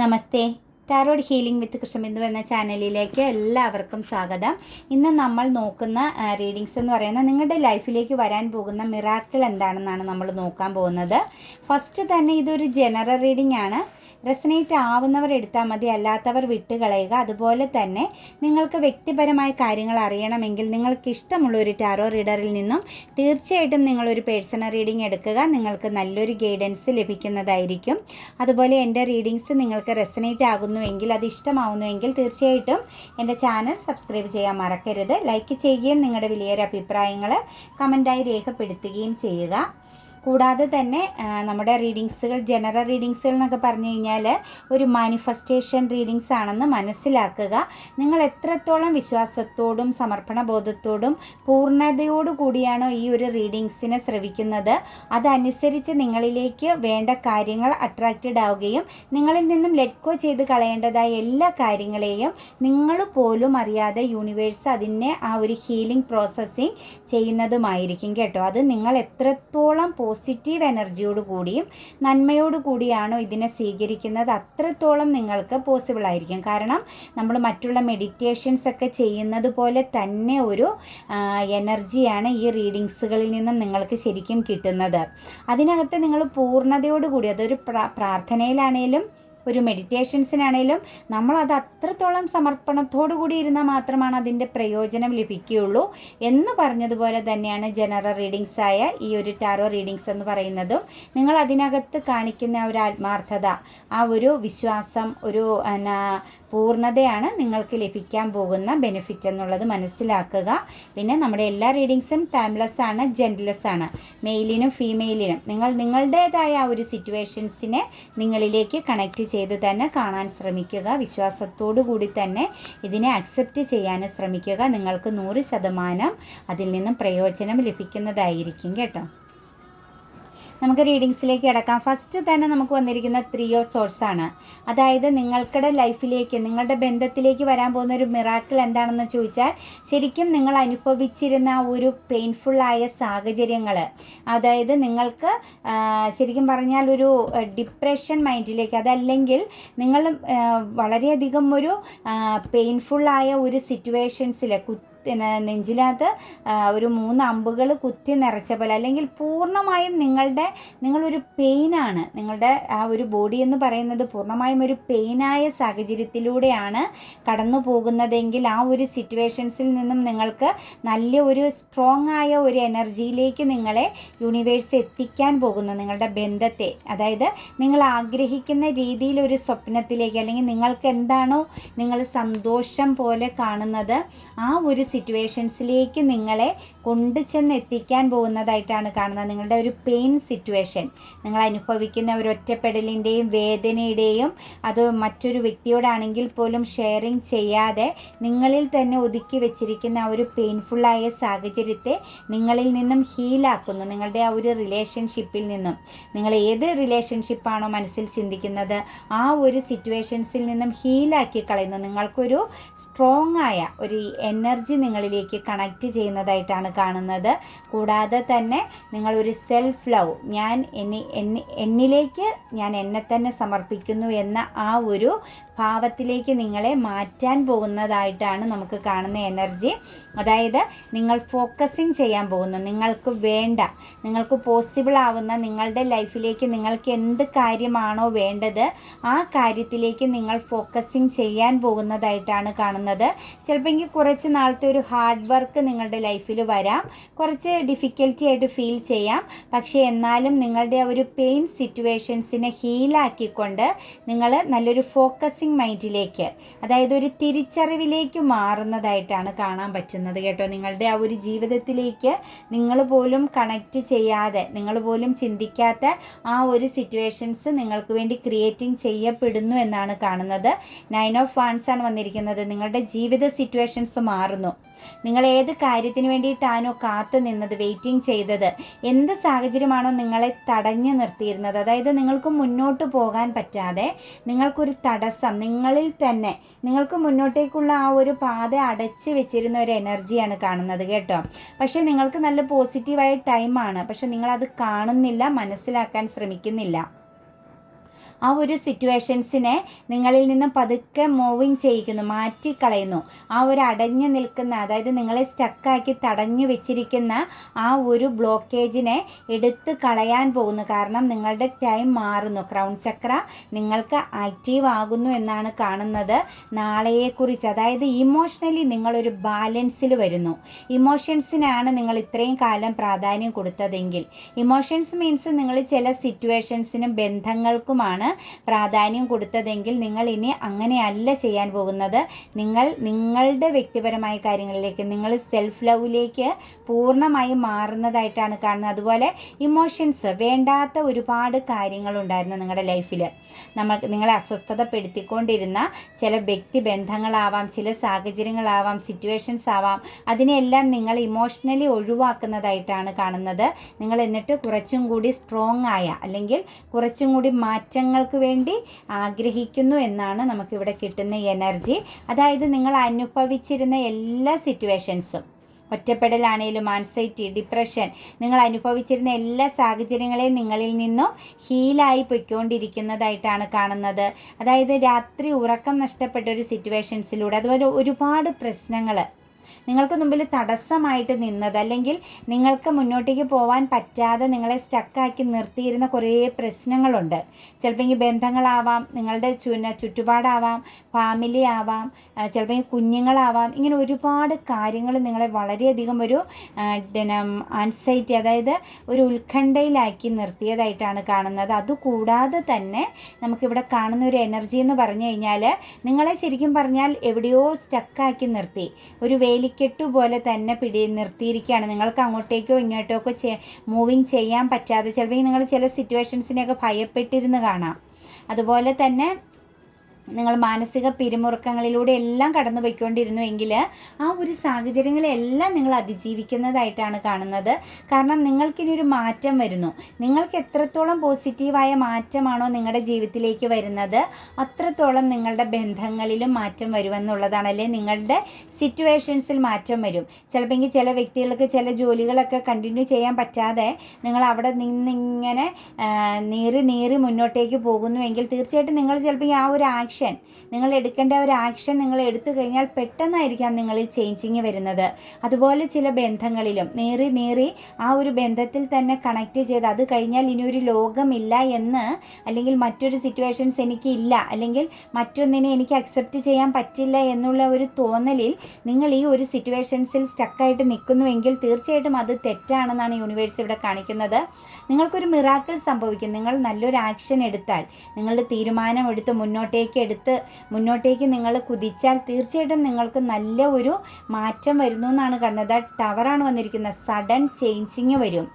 Namaste. Tarot healing with Krishnabindu എന്ന ചാനലിലേക്ക് എല്ലാവർക്കും സ്വാഗതം. ഇന്ന് നമ്മൾ നോക്കുന്ന റീഡിങ്സ് എന്ന് പറയുന്നത് നിങ്ങളുടെ ലൈഫിലേക്ക് വരാൻ പോകുന്ന മിറാക്കിൾ എന്താണെന്നാണ് നമ്മൾ നോക്കാൻ പോകുന്നത്. ഫസ്റ്റ് തന്നെ ഇതൊരു ജനറൽ റീഡിംഗ് ആണ്. റെസനേറ്റ് ആവുന്നവർ എടുത്താൽ മതി അല്ലാത്തവർ വിട്ടുകളയുക അതുപോലെ തന്നെ നിങ്ങൾക്ക് വ്യക്തിപരമായ കാര്യങ്ങൾ അറിയണമെങ്കിൽ നിങ്ങൾക്ക് ഇഷ്ടമുള്ള ഒരു ടാറോ റീഡറിൽ നിന്നും തീർച്ചയായിട്ടും നിങ്ങളൊരു പേഴ്സണൽ റീഡിംഗ് എടുക്കുക. നിങ്ങൾക്ക് നല്ലൊരു ഗൈഡൻസ് ലഭിക്കുന്നതായിരിക്കും. അതുപോലെ എന്റെ റീഡിങ്സ് നിങ്ങൾക്ക് റെസനേറ്റ് ആകുന്നുവെങ്കിൽ അത് ഇഷ്ടമാവുന്നുവെങ്കിൽ തീർച്ചയായിട്ടും എന്റെ ചാനൽ സബ്സ്ക്രൈബ് ചെയ്യാൻ മറക്കരുത്. ലൈക്ക് ചെയ്യുകയും നിങ്ങളുടെ വലിയൊരു അഭിപ്രായങ്ങൾ കമന്റായി രേഖപ്പെടുത്തുകയും ചെയ്യുക. കൂടാതെ തന്നെ നമ്മുടെ റീഡിങ്സുകൾ ജനറൽ റീഡിങ്സുകൾ എന്നൊക്കെ പറഞ്ഞു കഴിഞ്ഞാൽ ഒരു മാനിഫെസ്റ്റേഷൻ റീഡിങ്സ് ആണെന്ന് മനസ്സിലാക്കുക. നിങ്ങൾ എത്രത്തോളം വിശ്വാസത്തോടും സമർപ്പണ ബോധത്തോടും പൂർണതയോടു കൂടിയാണോ ഈ ഒരു റീഡിങ്സിനെ ശ്രവിക്കുന്നത്? അതനുസരിച്ച് നിങ്ങളിലേക്ക് വേണ്ട കാര്യങ്ങൾ അട്രാക്റ്റഡ് ആവുകയും നിങ്ങളിൽ നിന്നും ലെറ്റ് ഗോ ചെയ്ത് കളയേണ്ടതായ എല്ലാ കാര്യങ്ങളെയും നിങ്ങൾ പോലും അറിയാതെ യൂണിവേഴ്സ് അതിനെ ആ ഒരു ഹീലിംഗ് പ്രോസസ്സിങ് ചെയ്യുന്നതുമായിരിക്കും കേട്ടോ. അത് നിങ്ങൾ എത്രത്തോളം എനർജിയോട് കൂടിയും നന്മയോട് കൂടിയാണോ ഇതിനെ സ്വീകരിക്കുന്നത്? അത്രത്തോളം നിങ്ങൾക്ക് പോസിബിൾ ആയിരിക്കും. കാരണം നമ്മൾ മറ്റുള്ള മെഡിറ്റേഷൻസ് ഒക്കെ ചെയ്യുന്നത് പോലെ തന്നെ ഒരു എനർജിയാണ് ഈ റീഡിങ്സുകളിൽ നിന്നും നിങ്ങൾക്ക് ശരിക്കും കിട്ടുന്നത്. അതിനകത്ത് നിങ്ങൾ പൂർണതയോട് കൂടി അതൊരു പ്രാ- പ്രാർത്ഥനയിലാണേലും ഒരു മെഡിറ്റേഷൻസിനാണേലും നമ്മളത് അത്രത്തോളം സമർപ്പണത്തോടു കൂടി ഇരുന്നാൽ മാത്രമാണ് അതിന്റെ പ്രയോജനം ലഭിക്കുകയുള്ളൂ. എന്ന് പറഞ്ഞതുപോലെ തന്നെയാണ് ജനറൽ റീഡിങ്സ് ആയ ഈ ഒരു ടാറോ റീഡിങ്സ് എന്ന് പറയുന്നതും. നിങ്ങൾ അതിനകത്ത് കാണിക്കുന്ന ഒരു ആത്മാർത്ഥത ആ ഒരു വിശ്വാസം ഒരു എന്നാ, പൂർണതയാണ് നിങ്ങൾക്ക് ലഭിക്കാൻ പോകുന്ന ബെനിഫിറ്റ് എന്നുള്ളത് മനസ്സിലാക്കുക. പിന്നെ നമ്മുടെ എല്ലാ റീഡിങ്സും ടൈംലെസ് ആണ് ജെന്റ്ലെസ് ആണ്. മെയിലിനും ഫീമെയിലിനും നിങ്ങൾ നിങ്ങളുടേതായ ഒരു സിറ്റുവേഷൻസിനെ നിങ്ങളിലേക്ക് കണക്ട് ചെയ്ത് തന്നെ കാണാൻ ശ്രമിക്കുക. വിശ്വാസത്തോടു കൂടി തന്നെ ഇതിനെ അക്സെപ്റ്റ് ചെയ്യാൻ ശ്രമിക്കുക. നിങ്ങൾക്ക് നൂറ് ശതമാനം അതിൽ നിന്നും പ്രയോജനം ലഭിക്കുന്നതായിരിക്കും കേട്ടോ. നമുക്ക് റീഡിങ്സിലേക്ക് കിടക്കാം. ഫസ്റ്റ് തന്നെ നമുക്ക് വന്നിരിക്കുന്ന ത്രീ ഓഫ് സോഴ്സ് ആണ്. അതായത് നിങ്ങൾക്കുടെ ലൈഫിലേക്ക് നിങ്ങളുടെ ബന്ധത്തിലേക്ക് വരാൻ പോകുന്ന ഒരു മിറാക്കിൾ എന്താണെന്ന് ചോദിച്ചാൽ ശരിക്കും നിങ്ങൾ അനുഭവിച്ചിരുന്ന ഒരു പെയിൻഫുള്ളായ സാഹചര്യങ്ങൾ അതായത് നിങ്ങൾക്ക് ശരിക്കും പറഞ്ഞാൽ ഒരു ഡിപ്രഷൻ മൈൻഡിലേക്ക് അതല്ലെങ്കിൽ നിങ്ങൾ വളരെയധികം ഒരു പെയിൻഫുള്ളായ ഒരു സിറ്റുവേഷൻസിൽ കുത്തി നെഞ്ചിനകത്ത് നെഞ്ചിലകത്ത് ഒരു മൂന്ന് അമ്പുകൾ കുത്തി നിറച്ച പോലെ അല്ലെങ്കിൽ പൂർണമായും നിങ്ങളുടെ നിങ്ങളൊരു പെയിനാണ് നിങ്ങളുടെ ആ ഒരു ബോഡി എന്ന് പറയുന്നത് പൂർണമായും ഒരു പെയിനായ സാഹചര്യത്തിലൂടെയാണ് കടന്നു പോകുന്നതെങ്കിൽ ആ ഒരു സിറ്റുവേഷൻസിൽ നിന്നും നിങ്ങൾക്ക് നല്ല ഒരു സ്ട്രോങ് ആയ ഒരു എനർജിയിലേക്ക് നിങ്ങളെ യൂണിവേഴ്സ് എത്തിക്കാൻ പോകുന്നു. നിങ്ങളുടെ ബന്ധത്തെ അതായത് നിങ്ങൾ ആഗ്രഹിക്കുന്ന രീതിയിൽ ഒരു സ്വപ്നത്തിലേക്ക് അല്ലെങ്കിൽ നിങ്ങൾക്ക് എന്താണോ നിങ്ങൾ സന്തോഷം പോലെ കാണുന്നത് ആ ഒരു സിറ്റുവേഷൻസിലേക്ക് നിങ്ങളെ കൊണ്ടു ചെന്ന് എത്തിക്കാൻ പോകുന്നതായിട്ടാണ് കാണുന്നത്. നിങ്ങളുടെ ഒരു പെയിൻ സിറ്റുവേഷൻ നിങ്ങൾ അനുഭവിക്കുന്ന ഒരു ഒറ്റപ്പെടലിന്റെയും വേദനയുടെയും അത് മറ്റൊരു വ്യക്തിയോടാണെങ്കിൽ പോലും ഷെയറിങ് ചെയ്യാതെ നിങ്ങളിൽ തന്നെ ഒതുക്കി വെച്ചിരിക്കുന്ന ആ ഒരു പെയിൻഫുള്ളായ സാഹചര്യത്തെ നിങ്ങളിൽ നിന്നും ഹീലാക്കുന്നു നിങ്ങളുടെ ആ ഒരു റിലേഷൻഷിപ്പിൽ നിന്നും. നിങ്ങൾ ഏത് റിലേഷൻഷിപ്പാണോ മനസ്സിൽ ചിന്തിക്കുന്നത് ആ ഒരു സിറ്റുവേഷൻസിൽ നിന്നും ഹീലാക്കി കളയുന്നു. നിങ്ങൾക്കൊരു സ്ട്രോങ് ആയ ഒരു എനർജി നിങ്ങളിലേക്ക് കണക്റ്റ് ചെയ്യുന്നതായിട്ടാണ് കാണുന്നത്. കൂടാതെ തന്നെ നിങ്ങളൊരു സെൽഫ് ലവ് ഞാൻ എന്നി എന്നി- എന്നിലേക്ക് ഞാൻ എന്നെ തന്നെ സമർപ്പിക്കുന്നു എന്ന ആ ഒരു ഭാവത്തിലേക്ക് നിങ്ങളെ മാറ്റാൻ പോകുന്നതായിട്ടാണ് നമുക്ക് കാണുന്ന എനർജി അതായത് നിങ്ങൾ ഫോക്കസിങ് ചെയ്യാൻ പോകുന്നു. നിങ്ങൾക്ക് വേണ്ട നിങ്ങൾക്ക് പോസിബിൾ ആവുന്ന നിങ്ങളുടെ ലൈഫിലേക്ക് നിങ്ങൾക്ക് എന്ത് കാര്യമാണോ വേണ്ടത് ആ കാര്യത്തിലേക്ക് നിങ്ങൾ ഫോക്കസിങ് ചെയ്യാൻ പോകുന്നതായിട്ടാണ് കാണുന്നത്. ചിലപ്പോൾ എനിക്ക് കുറച്ച് നാളത്തെ ഒരു ഹാർഡ് വർക്ക് നിങ്ങളുടെ ലൈഫിൽ വരാം. കുറച്ച് ഡിഫിക്കൽറ്റി ആയിട്ട് ഫീൽ ചെയ്യാം. പക്ഷേ എന്നാലും നിങ്ങളുടെ ആ ഒരു പെയിൻ സിറ്റുവേഷൻസിനെ ഹീലാക്കിക്കൊണ്ട് നിങ്ങൾ നല്ലൊരു ഫോക്കസിങ് മൈൻഡിലേക്ക് അതായത് ഒരു തിരിച്ചറിവിലേക്ക് മാറുന്നതായിട്ടാണ് കാണാൻ പറ്റുന്നത് കേട്ടോ. നിങ്ങളുടെ ആ ഒരു ജീവിതത്തിലേക്ക് നിങ്ങൾ പോലും കണക്റ്റ് ചെയ്യാതെ നിങ്ങൾ പോലും ചിന്തിക്കാത്ത ആ ഒരു സിറ്റുവേഷൻസ് നിങ്ങൾക്ക് വേണ്ടി ക്രിയേറ്റിംഗ് ചെയ്യപ്പെടുന്നു എന്നാണ് കാണുന്നത്. നയൻ ഓഫ് വൺസ് ആണ് വന്നിരിക്കുന്നത്. നിങ്ങളുടെ ജീവിത സിറ്റുവേഷൻസ് മാറുന്നു. നിങ്ങൾ ഏത് കാര്യത്തിന് വേണ്ടിയിട്ടാണോ കാത്തു നിന്നത് വെയിറ്റിംഗ് ചെയ്തത് എന്ത് സാഹചര്യമാണോ നിങ്ങളെ തടഞ്ഞു നിർത്തിയിരുന്നത്? അതായത് നിങ്ങൾക്ക് മുന്നോട്ട് പോകാൻ പറ്റാതെ നിങ്ങൾക്കൊരു തടസ്സം നിങ്ങളിൽ തന്നെ നിങ്ങൾക്ക് മുന്നോട്ടേക്കുള്ള ആ ഒരു പാത അടച്ചു വെച്ചിരുന്ന ഒരു എനർജിയാണ് കാണുന്നത് കേട്ടോ. പക്ഷേ നിങ്ങൾക്ക് നല്ല പോസിറ്റീവായ ടൈമാണ് പക്ഷെ നിങ്ങളത് കാണുന്നില്ല മനസ്സിലാക്കാൻ ശ്രമിക്കുന്നില്ല. ആ ഒരു സിറ്റുവേഷൻസിനെ നിങ്ങളിൽ നിന്ന് പതുക്കെ മൂവിങ് ചെയ്യിക്കുന്നു മാറ്റിക്കളയുന്നു. ആ ഒരു അടഞ്ഞു നിൽക്കുന്ന അതായത് നിങ്ങളെ സ്റ്റക്കാക്കി തടഞ്ഞു വെച്ചിരിക്കുന്ന ആ ഒരു ബ്ലോക്കേജിനെ എടുത്ത് കളയാൻ പോകുന്നു. കാരണം നിങ്ങളുടെ ടൈം മാറുന്നു. ക്രൗൺ ചക്ര നിങ്ങൾക്ക് ആക്റ്റീവ് ആകുന്നു എന്നാണ് കാണുന്നത്. നാളെയെക്കുറിച്ച് അതായത് ഇമോഷണലി നിങ്ങളൊരു ബാലൻസിൽ വരുന്നു. ഇമോഷൻസിനാണ് നിങ്ങൾ ഇത്രയും കാലം പ്രാധാന്യം കൊടുത്തതെങ്കിൽ. ഇമോഷൻസ് മീൻസ് നിങ്ങൾ ചില സിറ്റുവേഷൻസിനും ബന്ധങ്ങൾക്കുമാണ് പ്രാധാന്യം കൊടുത്തതെങ്കിൽ നിങ്ങൾ ഇനി അങ്ങനെയല്ല ചെയ്യാൻ പോകുന്നത്. നിങ്ങൾ നിങ്ങളുടെ വ്യക്തിപരമായ കാര്യങ്ങളിലേക്ക് നിങ്ങൾ സെൽഫ് ലവിലേക്ക് പൂർണമായും മാറുന്നതായിട്ടാണ് കാണുന്നത്. അതുപോലെ ഇമോഷൻസ് വേണ്ടാത്ത ഒരുപാട് കാര്യങ്ങളുണ്ടായിരുന്നു നിങ്ങളുടെ ലൈഫിൽ നമ്മൾ നിങ്ങളെ അസ്വസ്ഥതപ്പെടുത്തിക്കൊണ്ടിരുന്ന ചില വ്യക്തി ബന്ധങ്ങളാവാം ചില സാഹചര്യങ്ങളാവാം സിറ്റുവേഷൻസ് ആവാം. അതിനെല്ലാം നിങ്ങൾ ഇമോഷണലി ഒഴിവാക്കുന്നതായിട്ടാണ് കാണുന്നത്. നിങ്ങൾ എന്നിട്ട് കുറച്ചും കൂടി സ്ട്രോങ് ആയ അല്ലെങ്കിൽ കുറച്ചും കൂടി മാറ്റങ്ങൾക്ക് വേണ്ടി ആഗ്രഹിക്കുന്നു എന്നാണ് നമുക്കിവിടെ കിട്ടുന്ന എനർജി. അതായത് നിങ്ങൾ അനുഭവിച്ചിരുന്ന എല്ലാ സിറ്റുവേഷൻസും ഒറ്റപ്പെടലാണേലും ആൻസൈറ്റി ഡിപ്രഷൻ നിങ്ങൾ അനുഭവിച്ചിരുന്ന എല്ലാ സാഹചര്യങ്ങളെയും നിങ്ങളിൽ നിന്നും ഹീലായി പൊയ്ക്കൊണ്ടിരിക്കുന്നതായിട്ടാണ് കാണുന്നത്. അതായത് രാത്രി ഉറക്കം നഷ്ടപ്പെട്ട ഒരു സിറ്റുവേഷൻസിലൂടെ അതുപോലെ ഒരുപാട് പ്രശ്നങ്ങൾ നിങ്ങൾക്ക് മുമ്പിൽ തടസ്സമായിട്ട് നിന്നത് അല്ലെങ്കിൽ നിങ്ങൾക്ക് മുന്നോട്ടേക്ക് പോകാൻ പറ്റാതെ നിങ്ങളെ സ്റ്റക്കാക്കി നിർത്തിയിരുന്ന കുറേ പ്രശ്നങ്ങളുണ്ട്. ചിലപ്പോൾ ഈ ബന്ധങ്ങളാവാം നിങ്ങളുടെ ചുന ചുറ്റുപാടാവാം ഫാമിലി ആവാം ചിലപ്പോൾ ഈ കുഞ്ഞുങ്ങളാവാം ഇങ്ങനെ ഒരുപാട് കാര്യങ്ങൾ നിങ്ങളെ വളരെയധികം ഒരു ആൻസൈറ്റി അതായത് ഒരു ഉത്കണ്ഠയിലാക്കി നിർത്തിയതായിട്ടാണ് കാണുന്നത്. അതുകൂടാതെ തന്നെ നമുക്കിവിടെ കാണുന്ന ഒരു എനർജി എന്ന് പറഞ്ഞു കഴിഞ്ഞാൽ നിങ്ങളെ ശരിക്കും പറഞ്ഞാൽ എവിടെയോ സ്റ്റക്കാക്കി നിർത്തി. ഒരു വേലി വെടിക്കെട്ടു പോലെ തന്നെ പിടി നിർത്തിയിരിക്കുകയാണ്. നിങ്ങൾക്ക് അങ്ങോട്ടേക്കോ ഇങ്ങോട്ടോ ഒക്കെ മൂവിങ് ചെയ്യാൻ പറ്റാതെ ചിലപ്പോൾ നിങ്ങൾ ചില സിറ്റുവേഷൻസിനെയൊക്കെ ഭയപ്പെട്ടിരുന്ന് കാണാം. അതുപോലെ തന്നെ നിങ്ങൾ മാനസിക പിരിമുറുക്കങ്ങളിലൂടെ എല്ലാം കടന്നു പോയിക്കൊണ്ടിരുന്നുവെങ്കിൽ ആ ഒരു സാഹചര്യങ്ങളെല്ലാം നിങ്ങൾ അതിജീവിക്കുന്നതായിട്ടാണ് കാണുന്നത്. കാരണം നിങ്ങൾക്കിനി ഒരു മാറ്റം വരുന്നു. നിങ്ങൾക്ക് എത്രത്തോളം പോസിറ്റീവായ മാറ്റമാണോ നിങ്ങളുടെ ജീവിതത്തിലേക്ക് വരുന്നത് അത്രത്തോളം നിങ്ങളുടെ ബന്ധങ്ങളിലും മാറ്റം വരുമെന്നുള്ളതാണ്. അല്ലെ നിങ്ങളുടെ സിറ്റുവേഷൻസിൽ മാറ്റം വരും. ചിലപ്പോൾ ചില വ്യക്തികൾക്ക് ചില ജോലികളൊക്കെ കണ്ടിന്യൂ ചെയ്യാൻ പറ്റാതെ നിങ്ങൾ അവിടെ നിന്നിങ്ങനെ നീറി നീറി മുന്നോട്ടേക്ക് പോകുന്നുവെങ്കിൽ തീർച്ചയായിട്ടും നിങ്ങൾ ചിലപ്പോൾ ആ ഒരു ആക്ഷൻ ആക്ഷൻ നിങ്ങൾ എടുക്കേണ്ട ഒരു ആക്ഷൻ നിങ്ങൾ എടുത്തു കഴിഞ്ഞാൽ പെട്ടെന്നായിരിക്കാം നിങ്ങളിൽ ചേഞ്ചിങ് വരുന്നത്. അതുപോലെ ചില ബന്ധങ്ങളിലും നേറി നേറി ആ ഒരു ബന്ധത്തിൽ തന്നെ കണക്ട് ചെയ്ത് അത് കഴിഞ്ഞാൽ ഇനി ഒരു ലോകമില്ല എന്ന് അല്ലെങ്കിൽ മറ്റൊരു സിറ്റുവേഷൻസ് എനിക്ക് ഇല്ല അല്ലെങ്കിൽ മറ്റൊന്നിനെ എനിക്ക് അക്സെപ്റ്റ് ചെയ്യാൻ പറ്റില്ല എന്നുള്ള ഒരു തോന്നലിൽ നിങ്ങൾ ഈ ഒരു സിറ്റുവേഷൻസിൽ സ്റ്റക്കായിട്ട് നിൽക്കുന്നുവെങ്കിൽ തീർച്ചയായിട്ടും അത് തെറ്റാണെന്നാണ് യൂണിവേഴ്സ് ഇവിടെ കാണിക്കുന്നത്. നിങ്ങൾക്കൊരു മിറാക്കിൾ സംഭവിക്കും. നിങ്ങൾ നല്ലൊരു ആക്ഷൻ എടുത്താൽ നിങ്ങളുടെ തീരുമാനം എടുത്ത് മുന്നോട്ടേക്ക് എടുത്ത് മുന്നോട്ടേക്ക് നിങ്ങൾ കുതിച്ചാൽ തീർച്ചയായിട്ടും നിങ്ങൾക്ക് നല്ല ഒരു മാറ്റം വരുന്നു എന്നാണ് കണ്ടത് ടവറാണ് വന്നിരിക്കുന്നത്. സഡൻ ചേഞ്ചിങ് വരും.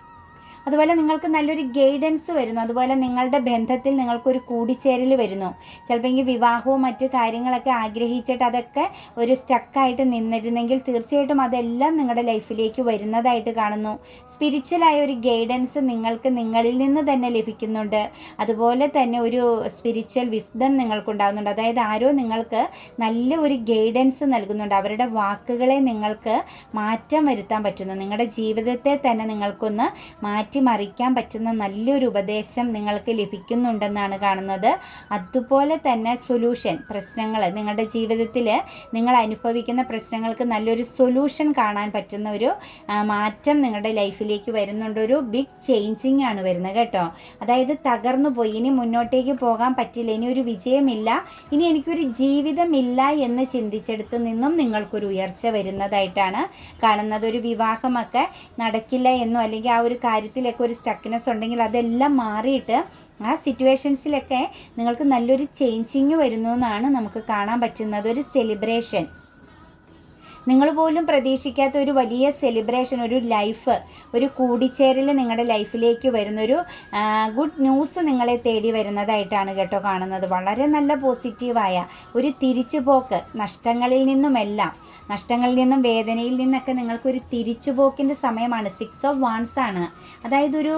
അതുപോലെ നിങ്ങൾക്ക് നല്ലൊരു ഗൈഡൻസ് വരുന്നു. അതുപോലെ നിങ്ങളുടെ ബന്ധത്തിൽ നിങ്ങൾക്കൊരു കൂടിച്ചേരൽ വരുന്നു. ചിലപ്പോൾ എങ്കിൽ വിവാഹവും മറ്റു കാര്യങ്ങളൊക്കെ ആഗ്രഹിച്ചിട്ട് അതൊക്കെ ഒരു സ്റ്റക്കായിട്ട് നിന്നിരുന്നെങ്കിൽ തീർച്ചയായിട്ടും അതെല്ലാം നിങ്ങളുടെ ലൈഫിലേക്ക് വരുന്നതായിട്ട് കാണുന്നു. സ്പിരിച്വലായ ഒരു ഗൈഡൻസ് നിങ്ങൾക്ക് നിങ്ങളിൽ നിന്ന് തന്നെ ലഭിക്കുന്നുണ്ട്. അതുപോലെ തന്നെ ഒരു സ്പിരിച്വൽ വിസ്ഡം നിങ്ങൾക്കുണ്ടാകുന്നുണ്ട് അതായത് ആരോ നിങ്ങൾക്ക് നല്ല ഒരു ഗൈഡൻസ് നൽകുന്നുണ്ട്. അവരുടെ വാക്കുകളെ നിങ്ങൾക്ക് മാറ്റം വരുത്താൻ പറ്റുന്നു. നിങ്ങളുടെ ജീവിതത്തെ തന്നെ നിങ്ങൾക്കൊന്ന് മാറ്റി മാറ്റിമറിക്കാൻ പറ്റുന്ന നല്ലൊരു ഉപദേശം നിങ്ങൾക്ക് ലഭിക്കുന്നുണ്ടെന്നാണ് കാണുന്നത്. അതുപോലെ തന്നെ സൊല്യൂഷൻ പ്രശ്നങ്ങൾ. നിങ്ങളുടെ ജീവിതത്തിൽ നിങ്ങൾ അനുഭവിക്കുന്ന പ്രശ്നങ്ങൾക്ക് നല്ലൊരു സൊല്യൂഷൻ കാണാൻ പറ്റുന്ന ഒരു മാറ്റം നിങ്ങളുടെ ലൈഫിലേക്ക് വരുന്നുണ്ട്. ഒരു ബിഗ് ചേഞ്ചിങ് ആണ് വരുന്നത് കേട്ടോ. അതായത് തകർന്നു പോയി. ഇനി മുന്നോട്ടേക്ക് പോകാൻ പറ്റില്ല. ഇനി ഒരു വിജയമില്ല. ഇനി എനിക്കൊരു ജീവിതമില്ല എന്ന് ചിന്തിച്ചെടുത്ത് നിന്നും നിങ്ങൾക്കൊരു ഉയർച്ച വരുന്നതായിട്ടാണ് കാണുന്നത്. ഒരു വിവാഹമൊക്കെ നടക്കില്ല എന്നോ അല്ലെങ്കിൽ ആ ഒരു കാര്യത്തിൽ ലൈഫിലൊക്കെ ഒരു സ്റ്റക്കിനെസ് ഉണ്ടെങ്കിൽ അതെല്ലാം മാറിയിട്ട് ആ സിറ്റുവേഷൻസിലൊക്കെ നിങ്ങൾക്ക് നല്ലൊരു ചേഞ്ചിങ് വരുന്നു എന്നാണ് നമുക്ക് കാണാൻ പറ്റുന്നത്. ഒരു സെലിബ്രേഷൻ നിങ്ങൾ പോലും പ്രതീക്ഷിക്കാത്ത ഒരു വലിയ സെലിബ്രേഷൻ ഒരു ലൈഫ് ഒരു കൂടിച്ചേരൽ നിങ്ങളുടെ ലൈഫിലേക്ക് വരുന്നൊരു ഗുഡ് ന്യൂസ് നിങ്ങളെ തേടി വരുന്നതായിട്ടാണ് കേട്ടോ കാണുന്നത്. വളരെ നല്ല പോസിറ്റീവായ ഒരു തിരിച്ചുപോക്ക് നഷ്ടങ്ങളിൽ നിന്നുമെല്ലാം നഷ്ടങ്ങളിൽ നിന്നും വേദനയിൽ നിന്നൊക്കെ നിങ്ങൾക്കൊരു തിരിച്ചുപോക്കിന്റെ സമയമാണ്. സിക്സ് ഓഫ് വാൺസ് ആണ്. അതായത് ഒരു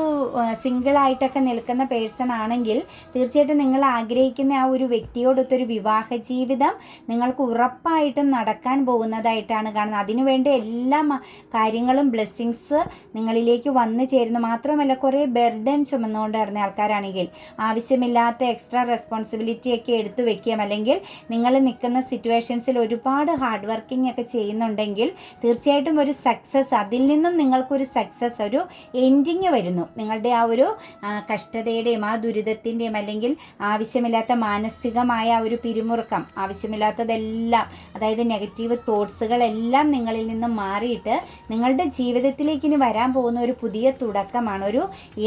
സിംഗിളായിട്ടൊക്കെ നിൽക്കുന്ന പേഴ്സൺ ആണെങ്കിൽ തീർച്ചയായിട്ടും നിങ്ങൾ ആഗ്രഹിക്കുന്ന ആ ഒരു വ്യക്തിയോടൊത്തൊരു വിവാഹ ജീവിതം നിങ്ങൾക്ക് ഉറപ്പായിട്ടും നടക്കാൻ പോകുന്നതായിട്ട് ആയിട്ടാണ് കാണുന്നത്. അതിനുവേണ്ട എല്ലാ കാര്യങ്ങളും ബ്ലെസ്സിങ്സ് നിങ്ങളിലേക്ക് വന്നു ചേരുന്നു. മാത്രമല്ല കുറേ ബെർഡൻ ചുമന്നുകൊണ്ട് നടന്ന ആൾക്കാരാണെങ്കിൽ ആവശ്യമില്ലാത്ത എക്സ്ട്രാ റെസ്പോൺസിബിലിറ്റി ഒക്കെ എടുത്തു വെക്കുകയും അല്ലെങ്കിൽ നിങ്ങൾ നിൽക്കുന്ന സിറ്റുവേഷൻസിൽ ഒരുപാട് ഹാർഡ് വർക്കിംഗ് ഒക്കെ ചെയ്യുന്നുണ്ടെങ്കിൽ തീർച്ചയായിട്ടും ഒരു സക്സസ് അതിൽ നിന്നും നിങ്ങൾക്കൊരു സക്സസ് ഒരു എൻഡിങ് വരുന്നു. നിങ്ങളുടെ ആ ഒരു കഷ്ടതയുടെയും ആ ദുരിതത്തിന്റെയും അല്ലെങ്കിൽ ആവശ്യമില്ലാത്ത മാനസികമായ ഒരു പിരിമുറുക്കം ആവശ്യമില്ലാത്തതെല്ലാം അതായത് നെഗറ്റീവ് തോട്ട്സുകളെല്ലാം നിങ്ങളിൽ നിന്നും മാറിയിട്ട് നിങ്ങളുടെ ജീവിതത്തിലേക്ക് ഇനി വരാൻ പോകുന്ന ഒരു പുതിയ തുടക്കമാണ് ഒരു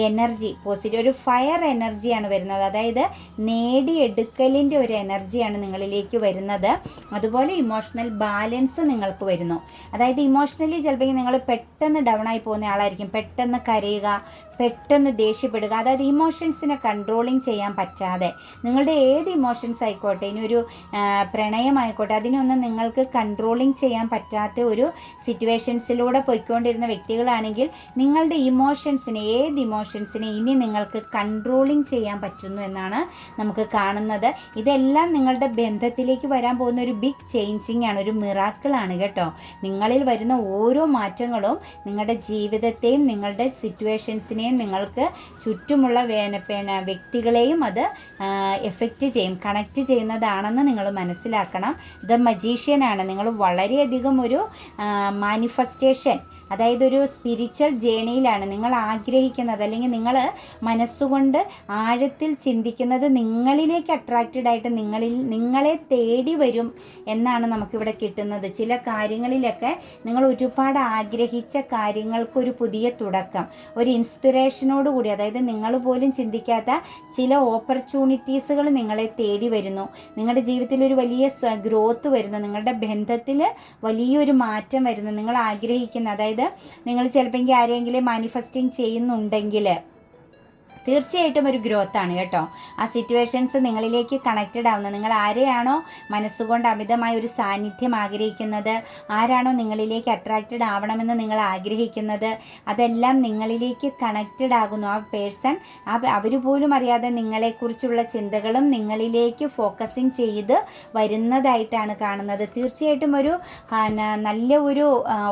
എനർജി പോസിറ്റീവ് ഒരു ഫയർ എനർജിയാണ് വരുന്നത്. അതായത് നേടിയെടുക്കലിന്റെ ഒരു എനർജിയാണ് നിങ്ങളിലേക്ക് വരുന്നത്. അതുപോലെ ഇമോഷണൽ ബാലൻസ് നിങ്ങൾക്ക് വരുന്നു. അതായത് ഇമോഷണലി ചിലപ്പോൾ നിങ്ങൾ പെട്ടെന്ന് ഡൗൺ ആയി പോകുന്ന ആളായിരിക്കും. പെട്ടെന്ന് കരയുക പെട്ടെന്ന് ദേഷ്യപ്പെടുക. അതായത് ഇമോഷൻസിനെ കൺട്രോളിങ് ചെയ്യാൻ പറ്റാതെ. നിങ്ങളുടെ ഏത് ഇമോഷൻസ് ആയിക്കോട്ടെ ഇനി ഒരു പ്രണയമായിക്കോട്ടെ അതിനൊന്നും നിങ്ങൾക്ക് കൺട്രോളിങ് ചെയ്യാൻ പറ്റാത്ത ഒരു സിറ്റുവേഷൻസിലൂടെ പോയിക്കൊണ്ടിരുന്ന വ്യക്തികളാണെങ്കിൽ നിങ്ങളുടെ ഇമോഷൻസിനെ ഏത് ഇമോഷൻസിനെ ഇനി നിങ്ങൾക്ക് കൺട്രോളിങ് ചെയ്യാൻ പറ്റുന്നു എന്നാണ് നമുക്ക് കാണുന്നത്. ഇതെല്ലാം നിങ്ങളുടെ ബന്ധത്തിലേക്ക് വരാൻ പോകുന്ന ഒരു ബിഗ് ചേഞ്ചിങ് ആണ് ഒരു മിറാക്കിളാണ് കേട്ടോ. നിങ്ങളിൽ വരുന്ന ഓരോ മാറ്റങ്ങളും നിങ്ങളുടെ ജീവിതത്തെയും നിങ്ങളുടെ സിറ്റുവേഷൻസിനെയും നിങ്ങൾക്ക് ചുറ്റുമുള്ള വേന പിന്നെ വ്യക്തികളെയും അത് എഫക്റ്റ് ചെയ്യും കണക്റ്റ് ചെയ്യുന്നതാണെന്ന് നിങ്ങൾ മനസ്സിലാക്കണം. ദ മജീഷ്യനാണ് നിങ്ങൾ വളരെയധികം ഒരു മാനിഫെസ്റ്റേഷൻ അതായത് ഒരു സ്പിരിച്വൽ ജേണിയിലാണ് നിങ്ങൾ ആഗ്രഹിക്കുന്നത്. അല്ലെങ്കിൽ നിങ്ങൾ മനസ്സുകൊണ്ട് ആഴത്തിൽ ചിന്തിക്കുന്നത് നിങ്ങളിലേക്ക് അട്രാക്റ്റഡ് ആയിട്ട് നിങ്ങളിൽ നിങ്ങളെ തേടി വരും എന്നാണ് നമുക്കിവിടെ കിട്ടുന്നത്. ചില കാര്യങ്ങളിലൊക്കെ നിങ്ങൾ ഒരുപാട് ആഗ്രഹിച്ച കാര്യങ്ങൾക്കൊരു പുതിയ തുടക്കം ഒരു ഇൻസ്പിറേഷനോട് കൂടി. അതായത് നിങ്ങൾ പോലും ചിന്തിക്കാത്ത ചില ഓപ്പർച്യൂണിറ്റീസുകൾ നിങ്ങളെ തേടി വരുന്നു. നിങ്ങളുടെ ജീവിതത്തിൽ ഒരു വലിയ ഗ്രോത്ത് വരുന്നു. നിങ്ങളുടെ ബന്ധത്തിൽ വലിയൊരു മാറ്റം വരുന്നു. നിങ്ങൾ ആഗ്രഹിക്കുന്ന അതായത് നിങ്ങൾ ചിലപ്പോൾ ആരെങ്കിലും മാനിഫെസ്റ്റിംഗ് ചെയ്യുന്നുണ്ടെങ്കിൽ. തീർച്ചയായിട്ടും ഒരു ഗ്രോത്ത് ആണ് കേട്ടോ. ആ സിറ്റുവേഷൻസ് നിങ്ങളിലേക്ക് കണക്റ്റഡ് ആവുന്നത് നിങ്ങൾ ആരെയാണോ മനസ്സുകൊണ്ട് അമിതമായ ഒരു സാന്നിധ്യം ആഗ്രഹിക്കുന്നത്? ആരാണോ നിങ്ങളിലേക്ക് അട്രാക്റ്റഡ് ആവണമെന്ന് നിങ്ങൾ ആഗ്രഹിക്കുന്നത്? അതെല്ലാം നിങ്ങളിലേക്ക് കണക്റ്റഡ് ആകുന്നു. ആ പേഴ്സൺ ആ അവർ പോലും അറിയാതെ നിങ്ങളെക്കുറിച്ചുള്ള ചിന്തകളും നിങ്ങളിലേക്ക് ഫോക്കസിങ് ചെയ്ത് വരുന്നതായിട്ടാണ് കാണുന്നത്. തീർച്ചയായിട്ടും ഒരു നല്ല ഒരു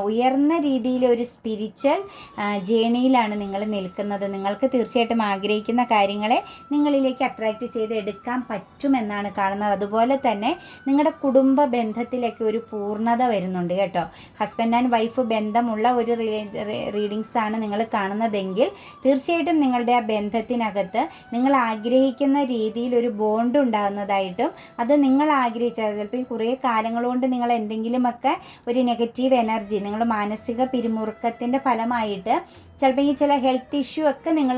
ഉയർന്ന രീതിയിലൊരു സ്പിരിച്വൽ ജേണിയിലാണ് നിങ്ങൾ നിൽക്കുന്നത്. നിങ്ങൾക്ക് തീർച്ചയായിട്ടും ആഗ്രഹിക്കുന്ന കാര്യങ്ങളെ നിങ്ങളിലേക്ക് അട്രാക്റ്റ് ചെയ്ത് എടുക്കാൻ പറ്റുമെന്നാണ് കാണുന്നത്. അതുപോലെ തന്നെ നിങ്ങളുടെ കുടുംബ ബന്ധത്തിലൊക്കെ ഒരു പൂർണത വരുന്നുണ്ട് കേട്ടോ. ഹസ്ബൻഡ് ആൻഡ് വൈഫ് ബന്ധമുള്ള ഒരു റീഡിങ്സ് ആണ് നിങ്ങൾ കാണുന്നതെങ്കിൽ തീർച്ചയായിട്ടും നിങ്ങളുടെ ആ ബന്ധത്തിനകത്ത് നിങ്ങൾ ആഗ്രഹിക്കുന്ന രീതിയിൽ ഒരു ബോണ്ട് ഉണ്ടാകുന്നതായിട്ടും അത് നിങ്ങൾ ആഗ്രഹിച്ച ചിലപ്പോൾ ഈ കുറേ കാലങ്ങളുകൊണ്ട് നിങ്ങൾ എന്തെങ്കിലുമൊക്കെ ഒരു നെഗറ്റീവ് എനർജി നിങ്ങൾ മാനസിക പിരിമുറുക്കത്തിന്റെ ഫലമായിട്ട് ചിലപ്പോൾ ഈ ചില ഹെൽത്ത് ഇഷ്യൂ ഒക്കെ നിങ്ങൾ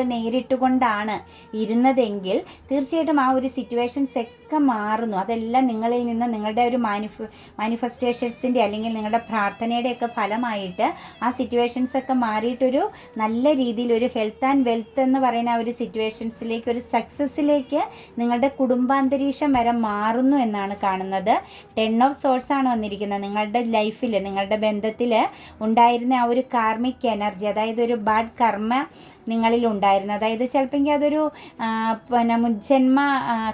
നേരിട്ടുകൊണ്ടാണ് ഇരുന്നതെങ്കിൽ തീർച്ചയായിട്ടും ആ ഒരു സിറ്റുവേഷൻസ് ഒക്കെ മാറുന്നു. അതെല്ലാം നിങ്ങളിൽ നിന്ന് നിങ്ങളുടെ ഒരു മാനിഫ് മാനിഫെസ്റ്റേഷൻസിന്റെ അല്ലെങ്കിൽ നിങ്ങളുടെ പ്രാർത്ഥനയുടെ ഒക്കെ ഫലമായിട്ട് ആ സിറ്റുവേഷൻസ് ഒക്കെ മാറിയിട്ടൊരു നല്ല രീതിയിൽ ഒരു ഹെൽത്ത് ആൻഡ് വെൽത്ത് എന്ന് പറയുന്ന ഒരു സിറ്റുവേഷൻസിലേക്ക് ഒരു സക്സസ്സിലേക്ക് നിങ്ങളുടെ കുടുംബാന്തരീക്ഷം വരെ മാറുന്നു എന്നാണ് കാണുന്നത്. ടെൻ ഓഫ് സോഴ്സ് ആണ് വന്നിരിക്കുന്നത്. നിങ്ങളുടെ ലൈഫിൽ നിങ്ങളുടെ ബന്ധത്തിൽ ഉണ്ടായിരുന്ന ആ ഒരു കാർമിക് എനർജി അതായത് ഒരു ബാഡ് കർമ്മ നിങ്ങളിൽ ഉണ്ടായിരുന്നു. അതായത് ചിലപ്പോൾ അതൊരു പിന്നെ മുൻജന്മ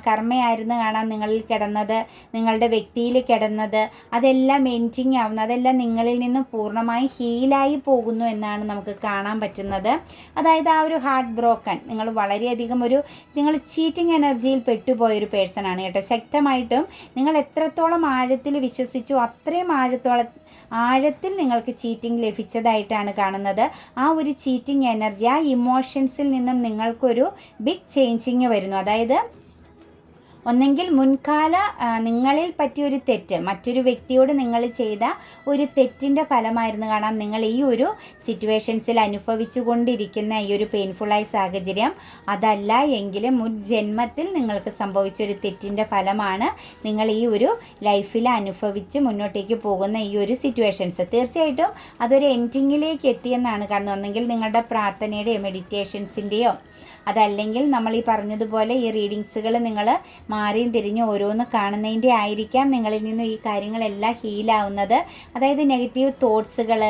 കർമ്മയായിരുന്നു കാണാം. നിങ്ങളിൽ കിടന്നത് നിങ്ങളുടെ വ്യക്തിയിൽ കിടന്നത് അതെല്ലാം എന്റിങ് ആവുന്നു. അതെല്ലാം നിങ്ങളിൽ നിന്നും പൂർണമായും ഹീലായി പോകുന്നു എന്നാണ് നമുക്ക് കാണാൻ പറ്റുന്നത്. അതായത് ആ ഒരു ഹാർട്ട് ബ്രോക്കൺ നിങ്ങൾ വളരെയധികം ഒരു നിങ്ങൾ ചീറ്റിംഗ് എനർജിയിൽ പെട്ടുപോയൊരു പേഴ്സൺ ആണ് കേട്ടോ. ശക്തമായിട്ടും നിങ്ങൾ എത്രത്തോളം ആഴത്തിൽ വിശ്വസിച്ചു അത്രയും ആഴത്തോളം ആഴത്തിൽ നിങ്ങൾക്ക് ചീറ്റിംഗ് ലഭിച്ചതായിട്ടാണ് കാണുന്നത്. ആ ഒരു ചീറ്റിംഗ് എനർജി ആ ഇമോഷൻസിൽ നിന്നും നിങ്ങൾക്കൊരു ബിഗ് ചേഞ്ചിങ് വരുന്നു. അതായത് ഒന്നെങ്കിൽ മുൻകാല നിങ്ങളിൽ പറ്റിയൊരു തെറ്റ് മറ്റൊരു വ്യക്തിയോട് നിങ്ങൾ ചെയ്ത ഒരു തെറ്റിന്റെ ഫലമായിരുന്നു കാണാം. നിങ്ങൾ ഈ ഒരു സിറ്റുവേഷൻസിൽ അനുഭവിച്ചു കൊണ്ടിരിക്കുന്ന ഈ ഒരു പെയിൻഫുള്ളായ സാഹചര്യം അതല്ല എങ്കിൽ മുൻ ജന്മത്തിൽ നിങ്ങൾക്ക് സംഭവിച്ച ഒരു തെറ്റിന്റെ ഫലമാണ് നിങ്ങൾ ഈ ഒരു ലൈഫിൽ അനുഭവിച്ച് മുന്നോട്ടേക്ക് പോകുന്ന ഈ ഒരു സിറ്റുവേഷൻസ് തീർച്ചയായിട്ടും അതൊരു എൻഡിങ്ങിലേക്ക് എത്തിയെന്നാണ് കാണുന്നത്. ഒന്നെങ്കിൽ നിങ്ങളുടെ പ്രാർത്ഥനയുടെയോ മെഡിറ്റേഷൻസിന്റെയോ അതല്ലെങ്കിൽ നമ്മൾ ഈ പറഞ്ഞതുപോലെ ഈ റീഡിങ്സുകൾ നിങ്ങൾ മാറിയും തിരിഞ്ഞ് ഓരോന്ന് കാണുന്നതിന്റെ ആയിരിക്കാം നിങ്ങളിൽ നിന്നും ഈ കാര്യങ്ങളെല്ലാം ഹീലാവുന്നത് അതായത് നെഗറ്റീവ് തോട്ട്സുകൾ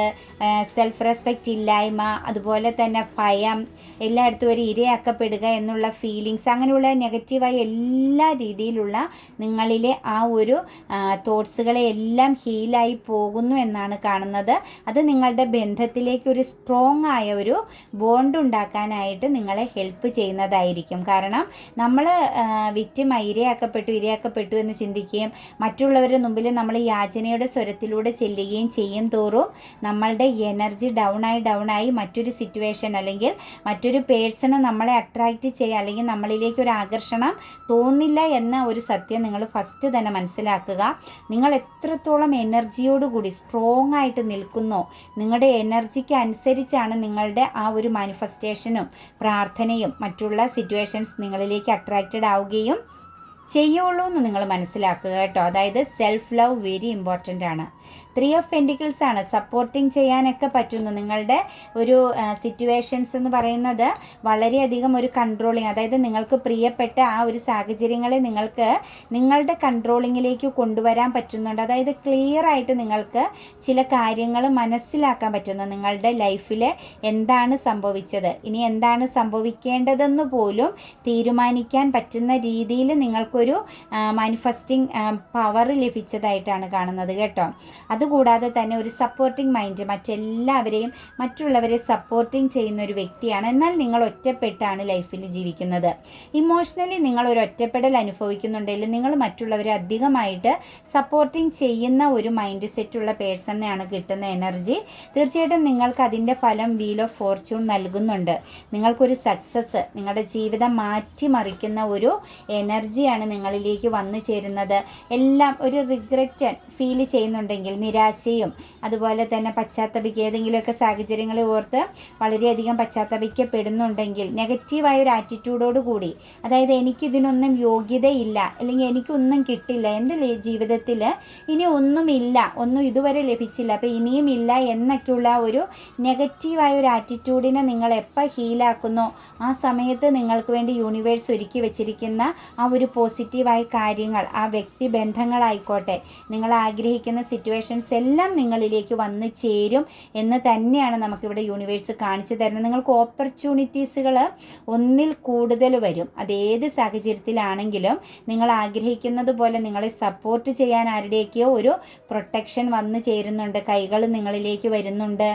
സെൽഫ് റെസ്പെക്റ്റ് ഇല്ലായ്മ അതുപോലെ തന്നെ ഭയം എല്ലായിടത്തും ഒരു ഇരയാക്കപ്പെടുക എന്നുള്ള ഫീലിങ്സ് അങ്ങനെയുള്ള നെഗറ്റീവായ എല്ലാ രീതിയിലുള്ള നിങ്ങളിലെ ആ ഒരു തോട്ട്സുകളെ എല്ലാം ഹീലായി പോകുന്നു എന്നാണ് കാണുന്നത്. അത് നിങ്ങളുടെ ബന്ധത്തിലേക്ക് ഒരു സ്ട്രോങ് ആയ ഒരു ബോണ്ട് ഉണ്ടാക്കാനായിട്ട് നിങ്ങളെ ഹെൽപ്പ് ചെയ്യുന്നതായിരിക്കും. കാരണം നമ്മൾ വിറ്റും ഇരയാക്കപ്പെട്ടു ഇരയാക്കപ്പെട്ടു എന്ന് ചിന്തിക്കുകയും മറ്റുള്ളവരുടെ മുമ്പിൽ നമ്മൾ യാചനയുടെ സ്വരത്തിലൂടെ ചെല്ലുകയും ചെയ്യും തോറും നമ്മളുടെ എനർജി ഡൗൺ ആയി ഡൗൺ ആയി മറ്റൊരു സിറ്റുവേഷൻ അല്ലെങ്കിൽ മറ്റൊരു പേഴ്സണെ നമ്മളെ അട്രാക്റ്റ് ചെയ്യുക അല്ലെങ്കിൽ നമ്മളിലേക്ക് ഒരു ആകർഷണം തോന്നില്ല എന്ന ഒരു സത്യം നിങ്ങൾ ഫസ്റ്റ് തന്നെ മനസ്സിലാക്കുക. നിങ്ങൾ എത്രത്തോളം എനർജിയോടുകൂടി സ്ട്രോങ് ആയിട്ട് നിൽക്കുന്നോ നിങ്ങളുടെ എനർജിക്ക് അനുസരിച്ചാണ് നിങ്ങളുടെ ആ ഒരു മാനിഫെസ്റ്റേഷനും പ്രാർത്ഥനയും മറ്റുള്ള സിറ്റുവേഷൻസ് നിങ്ങളിലേക്ക് അട്രാക്റ്റഡ് ആവുകയും ചെയ്യുള്ളൂ എന്ന് നിങ്ങൾ മനസ്സിലാക്കുക കേട്ടോ. അതായത് സെൽഫ് ലവ് വെരി ഇമ്പോർട്ടന്റ് ആണ്. ത്രീ ഓഫ് പെന്റിക്കിൾസ് ആണ് സപ്പോർട്ടിങ് ചെയ്യാനൊക്കെ പറ്റുന്നു. നിങ്ങളുടെ ഒരു സിറ്റുവേഷൻസ് എന്ന് പറയുന്നത് വളരെയധികം ഒരു കൺട്രോളിങ് അതായത് നിങ്ങൾക്ക് പ്രിയപ്പെട്ട ആ ഒരു സാഹചര്യങ്ങളെ നിങ്ങൾക്ക് നിങ്ങളുടെ കൺട്രോളിങ്ങിലേക്ക് കൊണ്ടുവരാൻ പറ്റുന്നുണ്ട്. അതായത് ക്ലിയർ ആയിട്ട് നിങ്ങൾക്ക് ചില കാര്യങ്ങൾ മനസ്സിലാക്കാൻ പറ്റുന്നു. നിങ്ങളുടെ ലൈഫിൽ എന്താണ് സംഭവിച്ചത്? ഇനി എന്താണ് സംഭവിക്കേണ്ടതെന്ന് പോലും തീരുമാനിക്കാൻ പറ്റുന്ന രീതിയിൽ നിങ്ങൾക്കൊരു മാനിഫെസ്റ്റിംഗ് പവർ ലഭിച്ചതായിട്ടാണ് കാണുന്നത് കേട്ടോ. അതുകൂടാതെ തന്നെ ഒരു സപ്പോർട്ടിംഗ് മൈൻഡ് മറ്റെല്ലാവരെയും മറ്റുള്ളവരെ സപ്പോർട്ടിംഗ് ചെയ്യുന്ന ഒരു വ്യക്തിയാണ്. എന്നാൽ നിങ്ങൾ ഒറ്റപ്പെട്ടാണ് ലൈഫിൽ ജീവിക്കുന്നത്. ഇമോഷണലി നിങ്ങൾ ഒരു ഒറ്റപ്പെടൽ അനുഭവിക്കുന്നുണ്ടെങ്കിൽ നിങ്ങൾ മറ്റുള്ളവരെ അധികമായിട്ട് സപ്പോർട്ടിംഗ് ചെയ്യുന്ന ഒരു മൈൻഡ് സെറ്റുള്ള പേഴ്സണെയാണ് കിട്ടുന്ന എനർജി തീർച്ചയായിട്ടും നിങ്ങൾക്ക് അതിന്റെ ഫലം വീൽ ഓഫ് ഫോർച്യൂൺ നൽകുന്നുണ്ട്. നിങ്ങൾക്കൊരു സക്സസ് നിങ്ങളുടെ ജീവിതം മാറ്റിമറിക്കുന്ന ഒരു എനർജിയാണ് നിങ്ങളിലേക്ക് വന്നു ചേരുന്നത്. എല്ലാം ഒരു റിഗ്രറ്റ് ഫീൽ ചെയ്യുന്നുണ്ടെങ്കിൽ നിരാശയും അതുപോലെ തന്നെ പശ്ചാത്തപിക്കുക ഏതെങ്കിലുമൊക്കെ സാഹചര്യങ്ങളെ ഓർത്ത് വളരെയധികം പശ്ചാത്തപിക്കപ്പെടുന്നുണ്ടെങ്കിൽ നെഗറ്റീവായ ഒരു ആറ്റിറ്റ്യൂഡോട് കൂടി അതായത് എനിക്കിതിനൊന്നും യോഗ്യതയില്ല അല്ലെങ്കിൽ എനിക്കൊന്നും കിട്ടില്ല എന്റെ ജീവിതത്തിൽ ഇനി ഒന്നുമില്ല ഒന്നും ഇതുവരെ ലഭിച്ചില്ല അപ്പോൾ ഇനിയും ഇല്ല എന്നൊക്കെയുള്ള ഒരു നെഗറ്റീവായ ഒരു ആറ്റിറ്റ്യൂഡിനെ നിങ്ങൾ എപ്പോൾ ഹീലാക്കുന്നോ ആ സമയത്ത് നിങ്ങൾക്ക് വേണ്ടി യൂണിവേഴ്സ് ഒരുക്കി വെച്ചിരിക്കുന്ന ആ ഒരു പോസിറ്റീവായ കാര്യങ്ങൾ ആ വ്യക്തി ബന്ധങ്ങളായിക്കോട്ടെ നിങ്ങൾ ആഗ്രഹിക്കുന്ന സിറ്റുവേഷൻസ് എല്ലാം നിങ്ങളിലേക്ക് വന്ന് ചേരും എന്ന് തന്നെയാണ് നമുക്കിവിടെ യൂണിവേഴ്സ് കാണിച്ചു തരുന്നത്. നിങ്ങൾക്ക് ഓപ്പർച്യൂണിറ്റീസുകൾ ഒന്നിൽ കൂടുതൽ വരും. അതേത് സാഹചര്യത്തിലാണെങ്കിലും നിങ്ങൾ ആഗ്രഹിക്കുന്നത് പോലെ നിങ്ങളെ സപ്പോർട്ട് ചെയ്യാൻ ആരുടെയൊക്കെയോ ഒരു പ്രൊട്ടക്ഷൻ വന്നു ചേരുന്നുണ്ട് കൈകൾ നിങ്ങളിലേക്ക് വരുന്നുണ്ട്.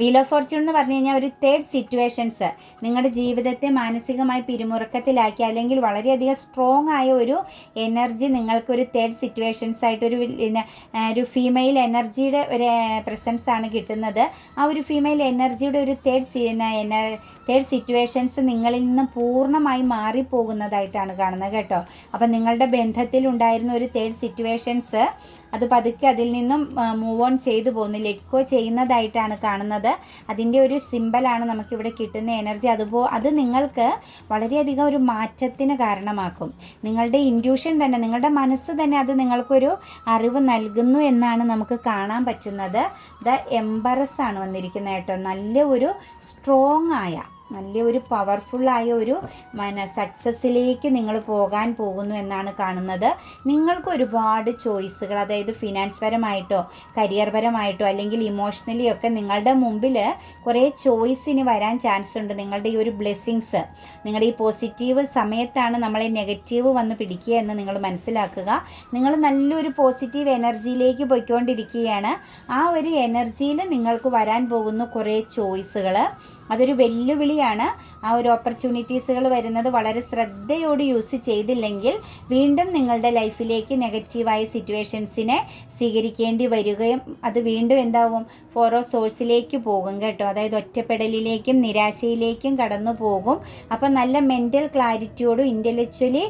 വീൽ ഓഫ് ഫോർച്യൂൺ എന്ന് പറഞ്ഞു കഴിഞ്ഞാൽ ഒരു തേർഡ് സിറ്റുവേഷൻസ് നിങ്ങളുടെ ജീവിതത്തെ മാനസികമായി പിരിമുറുക്കത്തിലാക്കി അല്ലെങ്കിൽ വളരെയധികം സ്ട്രോങ് ആയ ഒരു എനർജി നിങ്ങൾക്കൊരു തേർഡ് സിറ്റുവേഷൻസ് ആയിട്ട് ഒരു ഒരു ഫീമെയിൽ എനർജിയുടെ ഒരു പ്രസൻസ് ആണ് കിട്ടുന്നത്. ആ ഒരു ഫീമെയിൽ എനർജിയുടെ ഒരു തേർഡ് തേർഡ് സിറ്റുവേഷൻസ് നിങ്ങളിൽ നിന്ന് പൂർണമായി മാറിപ്പോകുന്നതായിട്ടാണ് കാണുന്നത് കേട്ടോ. അപ്പം നിങ്ങളുടെ ബന്ധത്തിൽ ഉണ്ടായിരുന്ന ഒരു തേർഡ് സിറ്റുവേഷൻസ് അത് പതുക്കെ അതിൽ നിന്നും മൂവ് ഓൺ ചെയ്തു പോകുന്നു. ലെറ്റ് ഗോ ചെയ്യുന്നതായിട്ടാണ് കാണുന്നത്. അതിന്റെ ഒരു സിമ്പലാണ് നമുക്കിവിടെ കിട്ടുന്ന എനർജി അതുപോ അത് നിങ്ങൾക്ക് വളരെയധികം ഒരു മാറ്റത്തിന് കാരണമാക്കും. നിങ്ങളുടെ ഇൻഡ്യൂഷൻ തന്നെ നിങ്ങളുടെ മനസ്സ് തന്നെ അത് നിങ്ങൾക്കൊരു അറിവ് നൽകുന്നു എന്നാണ് നമുക്ക് കാണാൻ പറ്റുന്നത്. ദ എംബറസ് ആണ് വന്നിരിക്കുന്നത് കേട്ടോ. നല്ല ഒരു സ്ട്രോങ് ആയ നല്ല ഒരു പവർഫുള്ളായ ഒരു മന സക്സസ്സിലേക്ക് നിങ്ങൾ പോകാൻ പോകുന്നു എന്നാണ് കാണുന്നത്. നിങ്ങൾക്ക് ഒരുപാട് ചോയ്സുകൾ അതായത് ഫിനാൻസ് പരമായിട്ടോ കരിയർ പരമായിട്ടോ അല്ലെങ്കിൽ ഇമോഷണലി ഒക്കെ നിങ്ങളുടെ മുമ്പിൽ കുറേ ചോയ്സിന് വരാൻ ചാൻസ് ഉണ്ട്. നിങ്ങളുടെ ഈ ഒരു ബ്ലെസ്സിങ്സ് നിങ്ങളുടെ ഈ പോസിറ്റീവ് സമയത്താണ് നമ്മളെ നെഗറ്റീവ് വന്ന് പിടിക്കുക എന്ന് നിങ്ങൾ മനസ്സിലാക്കുക. നിങ്ങൾ നല്ലൊരു പോസിറ്റീവ് എനർജിയിലേക്ക് പോയിക്കൊണ്ടിരിക്കുകയാണ്. ആ ഒരു എനർജിയിൽ നിങ്ങൾക്ക് വരാൻ പോകുന്ന കുറേ ചോയ്സുകൾ അതൊരു വെല്ലുവിളിയാണ്. ആ ഒരു ഓപ്പർച്യൂണിറ്റീസുകൾ വരുന്നത് വളരെ ശ്രദ്ധയോട് യൂസ് ചെയ്തില്ലെങ്കിൽ വീണ്ടും നിങ്ങളുടെ ലൈഫിലേക്ക് നെഗറ്റീവായ സിറ്റുവേഷൻസിനെ സ്വീകരിക്കേണ്ടി വരികയും അത് വീണ്ടും എന്താവും? ഫോറോ സോഴ്സിലേക്ക് പോകും കേട്ടോ. അതായത് ഒറ്റപ്പെടലിലേക്കും നിരാശയിലേക്കും കടന്നു പോകും. അപ്പം നല്ല മെന്റൽ ക്ലാരിറ്റിയോടും ഇന്റലക്ച്വലി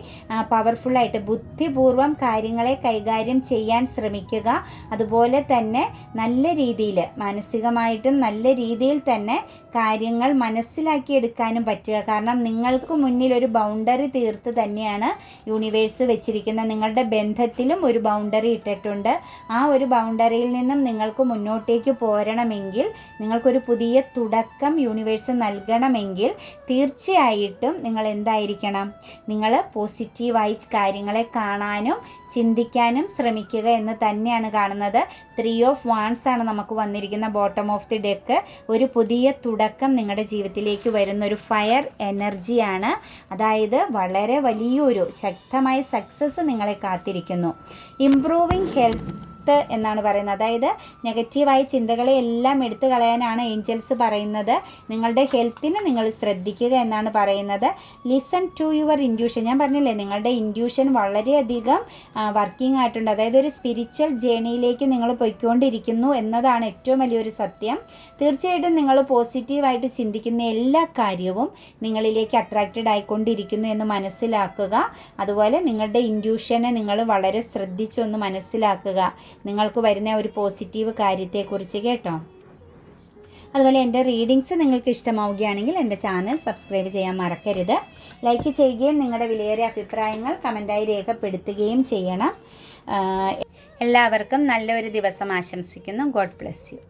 പവർഫുള്ളായിട്ട് ബുദ്ധിപൂർവം കാര്യങ്ങളെ കൈകാര്യം ചെയ്യാൻ ശ്രമിക്കുക. അതുപോലെ തന്നെ നല്ല രീതിയിൽ മാനസികമായിട്ടും നല്ല രീതിയിൽ തന്നെ കാര്യങ്ങൾ കാര്യങ്ങൾ മനസ്സിലാക്കിയെടുക്കാനും പറ്റുക. കാരണം നിങ്ങൾക്ക് മുന്നിൽ ഒരു ബൗണ്ടറി തീർത്ത് തന്നെയാണ് യൂണിവേഴ്സ് വെച്ചിരിക്കുന്നത്. നിങ്ങളുടെ ബന്ധത്തിലും ഒരു ബൗണ്ടറി ഇട്ടിട്ടുണ്ട്. ആ ഒരു ബൗണ്ടറിയിൽ നിന്നും നിങ്ങൾക്ക് മുന്നോട്ടേക്ക് പോരണമെങ്കിൽ നിങ്ങൾക്കൊരു പുതിയ തുടക്കം യൂണിവേഴ്സ് നൽകണമെങ്കിൽ തീർച്ചയായിട്ടും നിങ്ങൾ എന്തായിരിക്കണം? നിങ്ങൾ പോസിറ്റീവായി കാര്യങ്ങളെ കാണാനും ചിന്തിക്കാനും ശ്രമിക്കുക എന്ന് തന്നെയാണ് കാണുന്നത്. ത്രീ ഓഫ് വാൺസ് ആണ് നമുക്ക് വന്നിരിക്കുന്ന ബോട്ടം ഓഫ് ദി ഡെക്ക് ഒരു പുതിയ തുടക്കം നിങ്ങളുടെ ജീവിതത്തിലേക്ക് വരുന്ന ഒരു ഫയർ എനർജിയാണ് അതായത് വളരെ വലിയൊരു ശക്തമായ സക്സസ് നിങ്ങളെ കാത്തിരിക്കുന്നു. ഇംപ്രൂവിങ് ഹെൽത്ത് എന്നാണ് പറയുന്നത്. അതായത് നെഗറ്റീവായ ചിന്തകളെ എല്ലാം എടുത്തു കളയാനാണ് ഏഞ്ചൽസ് പറയുന്നത്. നിങ്ങളുടെ ഹെൽത്തിന് നിങ്ങൾ ശ്രദ്ധിക്കുക എന്നാണ് പറയുന്നത്. ലിസൺ ടു യുവർ ഇൻഡ്യൂഷൻ ഞാൻ പറഞ്ഞില്ലേ നിങ്ങളുടെ ഇൻഡ്യൂഷൻ വളരെയധികം വർക്കിംഗ് ആയിട്ടുണ്ട്. അതായത് ഒരു സ്പിരിച്വൽ ജേണിയിലേക്ക് നിങ്ങൾ പോയിക്കൊണ്ടിരിക്കുന്നു എന്നതാണ് ഏറ്റവും വലിയൊരു സത്യം. തീർച്ചയായിട്ടും നിങ്ങൾ പോസിറ്റീവായിട്ട് ചിന്തിക്കുന്ന എല്ലാ കാര്യവും നിങ്ങളിലേക്ക് അട്രാക്റ്റഡ് ആയിക്കൊണ്ടിരിക്കുന്നു എന്ന് മനസ്സിലാക്കുക. അതുപോലെ നിങ്ങളുടെ ഇൻഡ്യൂഷനെ നിങ്ങൾ വളരെ ശ്രദ്ധിച്ചൊന്ന് മനസ്സിലാക്കുക. നിങ്ങൾക്ക് വരുന്ന ഒരു പോസിറ്റീവ് കാര്യത്തെക്കുറിച്ച് കേട്ടോ. അതുപോലെ എന്റെ റീഡിങ്സ് നിങ്ങൾക്ക് ഇഷ്ടമാവുകയാണെങ്കിൽ എന്റെ ചാനൽ സബ്സ്ക്രൈബ് ചെയ്യാൻ മറക്കരുത്. ലൈക്ക് ചെയ്യുകയും നിങ്ങളുടെ വിലയേറിയ അഭിപ്രായങ്ങൾ കമന്റായി രേഖപ്പെടുത്തുകയും ചെയ്യണം. എല്ലാവർക്കും നല്ലൊരു ദിവസം ആശംസിക്കുന്നു. God bless you